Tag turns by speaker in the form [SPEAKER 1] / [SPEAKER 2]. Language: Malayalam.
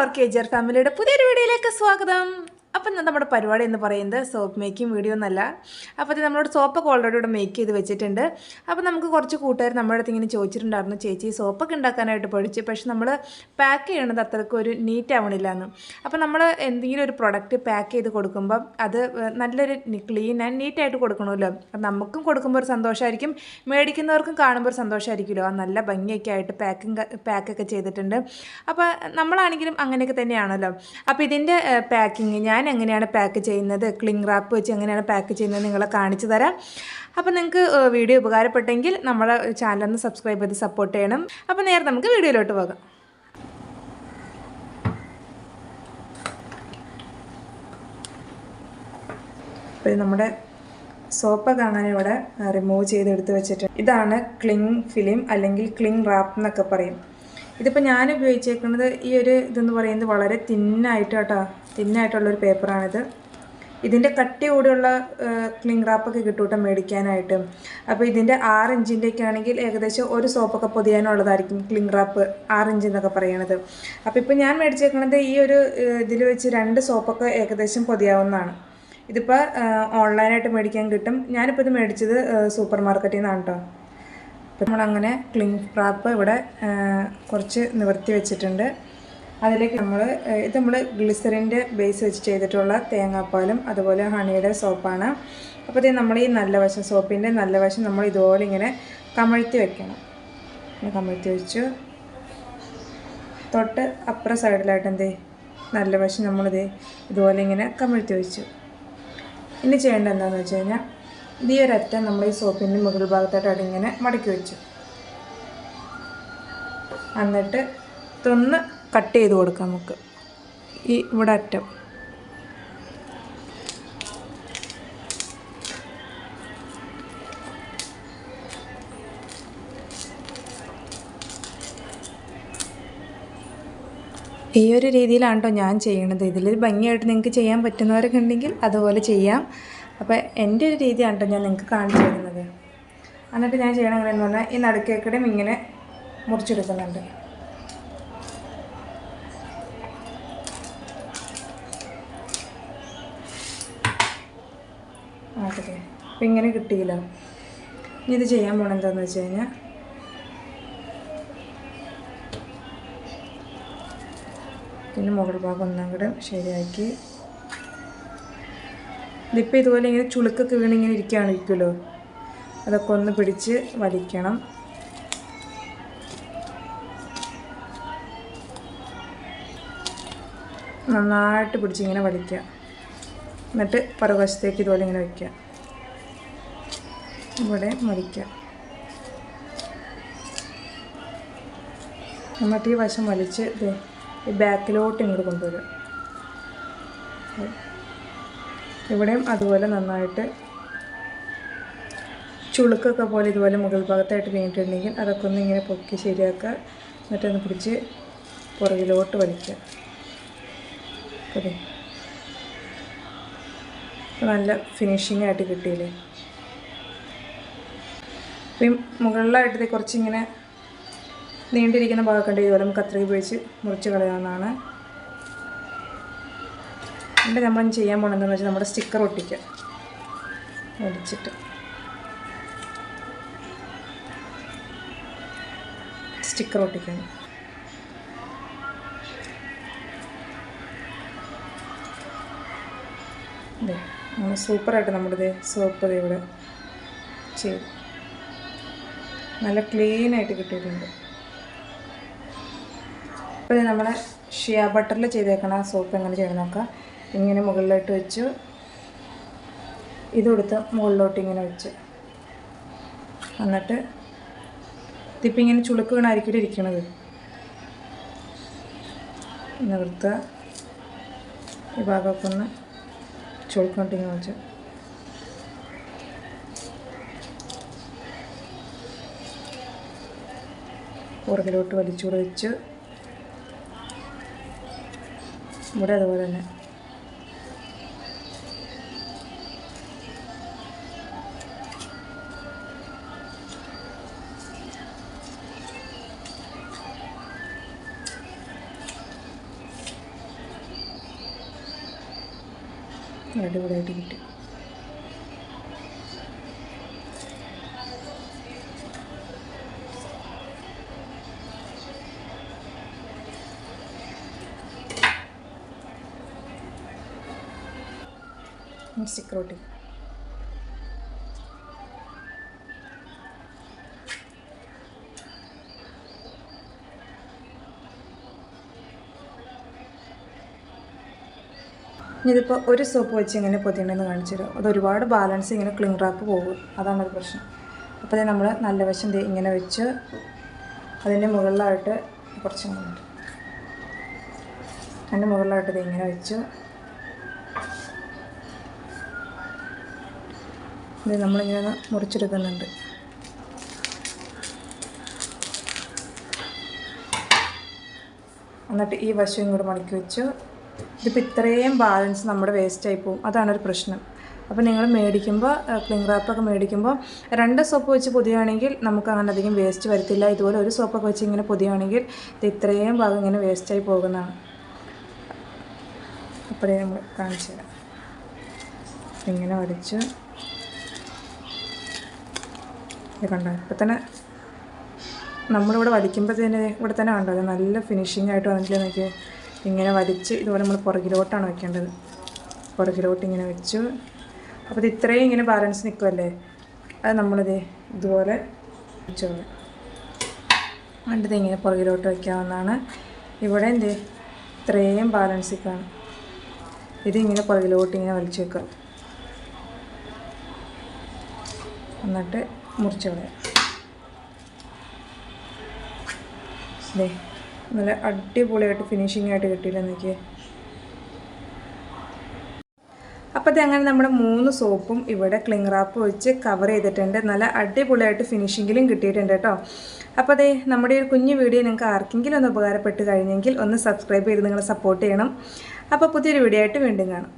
[SPEAKER 1] എല്ലാവർക്കും ആർ ഫാമിലിയുടെ പുതിയൊരു വീഡിയോയിലേക്ക് സ്വാഗതം. അപ്പം നമ്മുടെ പരിപാടി എന്ന് പറയുന്നത് സോപ്പ് മേക്കിംഗ് വീഡിയോ എന്നല്ല. അപ്പോൾ അത് നമ്മളോട് സോപ്പൊക്കെ ഓൾറെഡി ഇവിടെ മേക്ക് ചെയ്ത് വെച്ചിട്ടുണ്ട്. അപ്പോൾ നമുക്ക് കുറച്ച് കൂട്ടുകാർ നമ്മുടെ അടുത്ത് ഇങ്ങനെ ചോദിച്ചിട്ടുണ്ടായിരുന്നു ചേച്ചി സോപ്പൊക്കെ ഉണ്ടാക്കാനായിട്ട് പഠിച്ചു പക്ഷെ നമ്മൾ പാക്ക് ചെയ്യണത് അത്രയ്ക്ക് ഒരു നീറ്റ് ആവണില്ല എന്ന്. അപ്പോൾ നമ്മൾ എന്തെങ്കിലും ഒരു പ്രൊഡക്റ്റ് പാക്ക് ചെയ്ത് കൊടുക്കുമ്പം അത് നല്ലൊരു ക്ലീൻ ആൻഡ് നീറ്റായിട്ട് കൊടുക്കണമല്ലോ. അപ്പം നമുക്കും കൊടുക്കുമ്പോൾ ഒരു സന്തോഷമായിരിക്കും മേടിക്കുന്നവർക്കും കാണുമ്പോൾ ഒരു സന്തോഷമായിരിക്കുമല്ലോ ആ നല്ല ഭംഗിയൊക്കെ ആയിട്ട് പാക്കിങ് പാക്കൊക്കെ ചെയ്തിട്ടുണ്ട്. അപ്പോൾ നമ്മളാണെങ്കിലും അങ്ങനെയൊക്കെ തന്നെയാണല്ലോ. അപ്പോൾ ഇതിന്റെ പാക്കിങ് ഞാൻ എങ്ങനെയാണ് പാക്ക് ചെയ്യുന്നത്? ക്ലിംഗ് റാപ്പ് വെച്ച് എങ്ങനെയാണ് പാക്ക് ചെയ്യുന്നത് നിങ്ങളെ കാണിച്ചു തരാം. അപ്പോൾ നിങ്ങൾക്ക് വീഡിയോ ഉപകാരപ്പെട്ടെങ്കിൽ നമ്മളെ ചാനലൊന്ന് സബ്സ്ക്രൈബ് ചെയ്ത് സപ്പോർട്ട് ചെയ്യണം. അപ്പോൾ നേരെ നമുക്ക് വീഡിയോയിലോട്ട് പോകാം. അപ്പോൾ നമ്മുടെ സോപ്പ് കാണാൻ ഇവിടെ റിമൂവ് ചെയ്ത് എടുത്ത് വെച്ചിട്ടുണ്ട് ഇതാണ് ക്ലിങ് ഫിലിം അല്ലെങ്കിൽ ക്ലിങ് റാപ്പ് എന്നൊക്കെ പറയും. ഇതിപ്പോൾ ഞാൻ ഉപയോഗിച്ചേക്കുന്നത് ഈ ഒരു ഇതെന്ന് പറയുന്നത് വളരെ തിന്നായിട്ട് കേട്ടോ തിന്നായിട്ടുള്ളൊരു പേപ്പറാണിത്. ഇതിന്റെ കട്ടി കൂടെയുള്ള ക്ലിങ് റാപ്പൊക്കെ കിട്ടും കേട്ടോ മേടിക്കാനായിട്ട്. അപ്പോൾ ഇതിന്റെ ആറ് ഇഞ്ചിന്റെയൊക്കെ ആണെങ്കിൽ ഏകദേശം ഒരു സോപ്പൊക്കെ പൊതിയാനുള്ളതായിരിക്കും ക്ലിങ് റാപ്പ് ആറ് ഇഞ്ച് എന്നൊക്കെ പറയണത്. അപ്പോൾ ഇപ്പോൾ ഞാൻ മേടിച്ചേക്കുന്നത് ഈ ഒരു ഇതിൽ വെച്ച് രണ്ട് സോപ്പൊക്കെ ഏകദേശം പൊതിയാവുന്നതാണ്. ഇതിപ്പോൾ ഓൺലൈനായിട്ട് മേടിക്കാൻ കിട്ടും. ഞാനിപ്പോൾ ഇത് മേടിച്ചത് സൂപ്പർ മാർക്കറ്റിൽ നിന്നാണ് കേട്ടോ അപ്പോൾ നമ്മളങ്ങനെ ക്ലിങ് റാപ്പ് ഇവിടെ കുറച്ച് നിവർത്തി വെച്ചിട്ടുണ്ട്. അതിലേക്ക് നമ്മൾ ഇത് നമ്മൾ ഗ്ലിസറിന്റെ ബേസ് വെച്ച് ചെയ്തിട്ടുള്ള തേങ്ങാപ്പാലും അതുപോലെ ഹണിയുടെ സോപ്പാണ്. അപ്പോൾ ഇത് നമ്മൾ ഈ നല്ല വശം സോപ്പിന്റെ നല്ല വശം നമ്മൾ ഇതുപോലെ ഇങ്ങനെ കമഴ്ത്തി വെക്കണം. ഇങ്ങനെ കമഴ്ത്തി വെച്ചു. തൊട്ട് അപ്പുറ സൈഡിലായിട്ട് എന്തേ നല്ല വശം നമ്മളിത് ഇതുപോലെ ഇങ്ങനെ കമഴ്ത്തി വെച്ചു. ഇനി ചെയ്യേണ്ടത് എന്താണെന്ന് വെച്ച് കഴിഞ്ഞാൽ ഈ ഒരറ്റ നമ്മൾ ഈ സോപ്പിന്റെ മുകൾ ഭാഗത്തായിട്ട് അതിങ്ങനെ മടക്കി വെച്ചു. എന്നിട്ട് തൊന്ന് കട്ട് ചെയ്ത് കൊടുക്കാം നമുക്ക്. ഈ ഇവിടെ അറ്റം. ഈ ഒരു രീതിയിലാണ് കേട്ടോ ഞാൻ ചെയ്യണത്? ഇതിൽ ഭംഗിയായിട്ട് നിങ്ങൾക്ക് ചെയ്യാൻ പറ്റുന്നവരൊക്കെ ഉണ്ടെങ്കിൽ അതുപോലെ ചെയ്യാം. അപ്പോൾ എന്റെ ഒരു രീതിയാണ് കേട്ടോ ഞാൻ നിങ്ങൾക്ക് കാണിച്ചു തരുന്നത്. എന്നിട്ട് ഞാൻ ചെയ്യണം എങ്ങനെയെന്ന് പറഞ്ഞാൽ ഈ നടുക്കേക്കടയും ഇങ്ങനെ മുറിച്ചെടുക്കുന്നുണ്ട്. ആട്ടെ അപ്പം ഇങ്ങനെ കിട്ടിയില്ല. ഇനി ഇത് ചെയ്യാൻ പോകണം എന്താണെന്ന് വെച്ച് കഴിഞ്ഞാൽ പിന്നെ മുകൾ ഭാഗം ഒന്നും കൂടെ ശരിയാക്കി ഇതിപ്പോൾ ഇതുപോലെ ഇങ്ങനെ ചുളുക്കൊക്കെ വീണ് ഇങ്ങനെ ഇരിക്കുകയാണിരിക്കുമല്ലോ അതൊക്കെ ഒന്ന് പിടിച്ച് വലിക്കണം. നന്നായിട്ട് പിടിച്ചിങ്ങനെ വലിക്കുക. എന്നിട്ട് പുറകുവശത്തേക്ക് ഇതുപോലെ ഇങ്ങനെ വയ്ക്കുക ഇവിടെ വലിക്കുക. എന്നിട്ട് ഈ വശം വലിച്ച് ഈ ബാക്കിലോട്ട് ഇങ്ങോട്ട് കൊണ്ടുവരും ഇവിടെയും അതുപോലെ നന്നായിട്ട് ചുളുക്കൊക്കെ പോലെ ഇതുപോലെ മുകൾ ഭാഗത്തായിട്ട് വീണിട്ടുണ്ടെങ്കിൽ അതൊക്കെ ഒന്ന് ഇങ്ങനെ പൊക്കി ശരിയാക്കുക. എന്നിട്ടൊന്ന് പിടിച്ച് പുറകിലോട്ട് വലിക്കുക. അതെ നല്ല ഫിനിഷിംഗ് ആയിട്ട് കിട്ടിയില്ലേ? അപ്പം മുകളിലായിട്ട് കുറച്ചിങ്ങനെ നീണ്ടിരിക്കുന്ന ഭാഗമൊക്കെ ഇതുപോലെ നമുക്ക് അത്രയും ഉപയോഗിച്ച് മുറിച്ച് കളയാവുന്നതാണ്. എന്നിട്ട് നമ്മൾ ചെയ്യാൻ പോകണമെന്ന് വെച്ചാൽ നമ്മുടെ സ്റ്റിക്കർ ഒട്ടിക്കുക. ഒടിച്ചിട്ട്. സ്റ്റിക്കർ ഒട്ടിക്കണം നമ്മൾ സൂപ്പറായിട്ട് നമ്മുടെ സോപ്പ് ഇവിടെ ചെയ്തു. നല്ല ക്ലീനായിട്ട് കിട്ടിയിട്ടുണ്ട്. അപ്പോൾ ഇത് നമ്മുടെ ഷിയ ബട്ടറിൽ ചെയ്തേക്കണ സോപ്പ് എങ്ങനെ ചെയ്യണം നോക്കാം. ഇങ്ങനെ മുകളിലോട്ട് വെച്ചു. ഇതെടുത്ത് മുകളിലോട്ട് ഇങ്ങനെ വെച്ച്. എന്നിട്ട് ഇതിപ്പോൾ ഇങ്ങനെ ചുളുക്ക് വീണായിരിക്കും ഇരിക്കണത്. നിവർത്തുക ഈ ഭാഗമൊക്കെ ഒന്ന് ചുളുക്കോട്ട് ഇങ്ങനെ വെച്ച്. പുറകിലോട്ട് വലിച്ചുകൂടെ വെച്ച്. ഇവിടെ അതുപോലെ തന്നെ. അടിപൊളിയായിട്ട് കിട്ടി. സ്റ്റിക്ക് റോട്ടി ഇതിപ്പോൾ ഒരു സോപ്പ് വെച്ച് ഇങ്ങനെ പൊതിയണമെന്ന് കാണിച്ചു തരും. അത് ഒരുപാട് ബാലൻസ് ഇങ്ങനെ ക്ലീൻ റാപ്പ് പോകും. അതാണ് ഒരു പ്രശ്നം. അപ്പോൾ ഇത് നമ്മൾ നല്ല വശം ഇങ്ങനെ വെച്ച് അതിന്റെ മുകളിലായിട്ട് കുറച്ച് അതിന്റെ മുകളിലായിട്ട് ഇത് ഇങ്ങനെ വെച്ച് ഇത് നമ്മളിങ്ങനെ മുറിച്ചെടുക്കുന്നുണ്ട്. എന്നിട്ട് ഈ വശം ഇങ്ങോട്ട് മടക്കി വെച്ചു ഇതിപ്പോൾ ഇത്രയും ബാലൻസ് നമ്മുടെ വേസ്റ്റായി പോകും അതാണ് ഒരു പ്രശ്നം. അപ്പോൾ നിങ്ങൾ മേടിക്കുമ്പോൾ ക്ലിംഗ് റാപ്പൊക്കെ മേടിക്കുമ്പോൾ രണ്ട് സോപ്പ് വെച്ച് പൊതിയാണെങ്കിൽ നമുക്ക് അങ്ങനെ അധികം വേസ്റ്റ് വരത്തില്ല. ഇതുപോലെ ഒരു സോപ്പൊക്കെ വെച്ച് ഇങ്ങനെ പൊതിയാണെങ്കിൽ ഇത് ഇത്രയും ഭാഗം ഇങ്ങനെ വേസ്റ്റായി പോകുന്നതാണ്. അപ്പോഴേ നമ്മൾ കാണിച്ചു തരാം. ഇങ്ങനെ വരച്ച്. ഇത് കണ്ടോ? ഇപ്പം തന്നെ നമ്മളിവിടെ വലിക്കുമ്പോൾ തന്നെ ഇവിടെ തന്നെ കണ്ടോ? നല്ല ഫിനിഷിംഗ് ആയിട്ട് വന്നിട്ടില്ല നോക്കി ഇങ്ങനെ വലിച്ച് ഇതുപോലെ നമ്മൾ പുറകിലോട്ടാണ് വയ്ക്കേണ്ടത്. പുറകിലോട്ട് ഇങ്ങനെ വെച്ചു. അപ്പോൾ ഇത് ഇത്രയും ഇങ്ങനെ ബാലൻസ് നിൽക്കുമല്ലേ അത് നമ്മളിത് ഇതുപോലെ വെച്ചോളൂ കണ്ടത് ഇങ്ങനെ പുറകിലോട്ട് വയ്ക്കാവുന്നതാണ്. ഇവിടെ എന്ത്? ഇത്രയും ബാലൻസ് കാണും ഇതിങ്ങനെ പുറകിലോട്ട് ഇങ്ങനെ വലിച്ചു വെക്കുക. എന്നിട്ട് മുറിച്ച് ദേ നല്ല അടിപൊളിയായിട്ട് ഫിനിഷിംഗ് ആയിട്ട് കിട്ടിയില്ല എനിക്ക് അപ്പോൾ അങ്ങനെ നമ്മുടെ മൂന്ന് സോപ്പും ഇവിടെ ക്ലിങ് റാപ്പ് വെച്ച് കവർ ചെയ്തിട്ടുണ്ട്. നല്ല അടിപൊളിയായിട്ട് ഫിനിഷിങ്ങിലും കിട്ടിയിട്ടുണ്ട് കേട്ടോ. അപ്പോൾ അതേ നമ്മുടെ ഒരു കുഞ്ഞു വീഡിയോ നിങ്ങൾക്ക് ആർക്കെങ്കിലും ഒന്ന് ഉപകാരപ്പെട്ട് കഴിഞ്ഞെങ്കിൽ ഒന്ന് സബ്സ്ക്രൈബ് ചെയ്ത് നിങ്ങളെ സപ്പോർട്ട് ചെയ്യണം. അപ്പോൾ പുതിയൊരു വീഡിയോ ആയിട്ട് വീണ്ടും കാണാം.